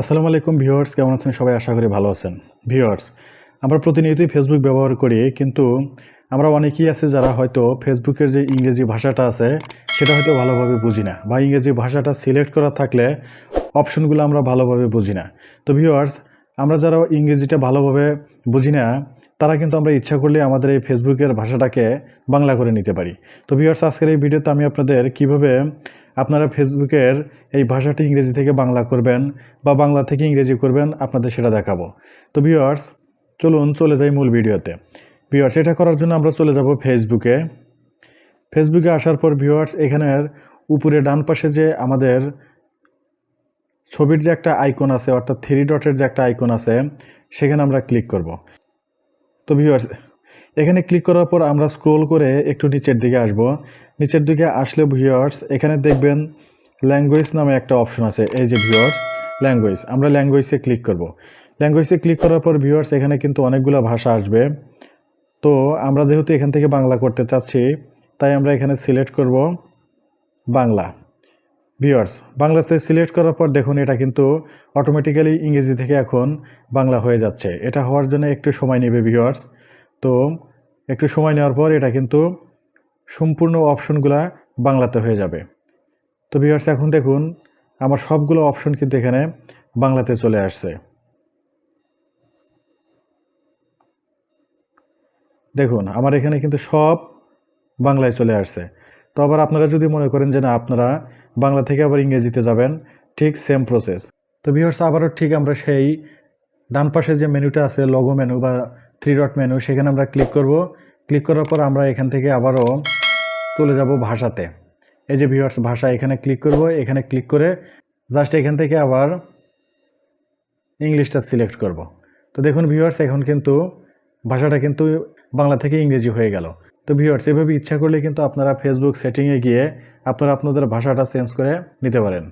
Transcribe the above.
আসসালামু আলাইকুম ভিউয়ার্স, কেমন আছেন সবাই? আশা করি ভালো আছেন। ভিউয়ার্স, আমরা প্রতিনিয়তই ফেসবুক ব্যবহার করি, কিন্তু আমরা অনেকেই আছে যারা হয়তো ফেসবুকের যে ইংরেজি ভাষাটা আছে, সেটা হয়তো ভালোভাবে বুঝি না বা ইংরেজি ভাষাটা সিলেক্ট করা থাকলে অপশনগুলো আমরা ভালোভাবে বুঝি না। তো ভিউয়ার্স, আমরা যারা ইংরেজিটা ভালোভাবে বুঝি না, তারা কিন্তু আমরা ইচ্ছা করলে আমাদের এই ফেসবুকের ভাষাটাকে বাংলা করে নিতে পারি। তো ভিউয়ার্স, আজকের এই ভিডিওতে আমি আপনাদের কীভাবে আপনারা ফেসবুকের এই ভাষাটি ইংরেজি থেকে বাংলা করবেন বা বাংলা থেকে ইংরেজি করবেন, আপনাদের সেটা দেখাবো। তো ভিউয়ার্স চলুন চলে যাই মূল ভিডিওতে। ভিউয়ার্স এটা করার জন্য আমরা চলে যাব ফেসবুকে ফেসবুকে আসার পর ভিউয়ার্স এখানের উপরে ডান পাশে যে আমাদের ছবির যে একটা আইকন আছে, অর্থাৎ থ্রি ডটের যে একটা আইকন আছে, সেখানে আমরা ক্লিক করব। তো ভিউয়ার্স এখানে ক্লিক করার পর আমরা স্ক্রোল করে একটু নিচের দিকে আসব। নিচের দিকে আসলে ভিউয়ার্স এখানে দেখবেন ল্যাঙ্গুয়েজ নামে একটা অপশন আছে, এই যে ভিউয়ার্স ল্যাঙ্গুয়েজ আমরা ল্যাঙ্গুয়েজে ক্লিক করব। ল্যাঙ্গুয়েজে ক্লিক করার পর ভিউয়ার্স এখানে কিন্তু অনেকগুলো ভাষা আসবে। তো আমরা যেহেতু এখান থেকে বাংলা করতে চাচ্ছি, তাই আমরা এখানে সিলেক্ট করব বাংলা। ভিউয়ার্স বাংলাতে সিলেক্ট করার পর দেখুন এটা কিন্তু অটোমেটিক্যালি ইংরেজি থেকে এখন বাংলা হয়ে যাচ্ছে। এটা হওয়ার জন্য একটু সময় নেবে ভিউয়ার্স তো একটু সময় নেওয়ার পর এটা কিন্তু সম্পূর্ণ অপশনগুলা বাংলাতে হয়ে যাবে। তো ভিউয়ার্স এখন দেখুন, আমার সবগুলো অপশন কিন্তু এখানে বাংলাতে চলে আসছে। দেখুন, আমার এখানে কিন্তু সব বাংলায় চলে আসছে। তো আবার আপনারা যদি মনে করেন যে না, আপনারা বাংলা থেকে আবার ইংরেজিতে যাবেন, ঠিক সেম প্রসেস তো ভিউয়ার্স আবারও ঠিক আমরা সেই ডান পাশে যে মেনুটা আছে লগো মেনু বা থ্রি ডট মেনু সেখানে আমরা ক্লিক করব। ক্লিক করার পর আমরা এখান থেকে আবারও চলে যাব ভাষাতে। এই যে ভিউয়ার্স ভাষা, এখানে ক্লিক করব। এখানে ক্লিক করে জাস্ট এখান থেকে আবার ইংলিশটা সিলেক্ট করব। তো দেখুন ভিউয়ার্স এখন কিন্তু ভাষাটা কিন্তু বাংলা থেকে ইংরেজি হয়ে গেল। তো ভিউয়ার্স এভাবে ইচ্ছা করলে কিন্তু আপনারা ফেসবুক সেটিংয়ে গিয়ে আপনারা আপনাদের ভাষাটা চেঞ্জ করে নিতে পারেন।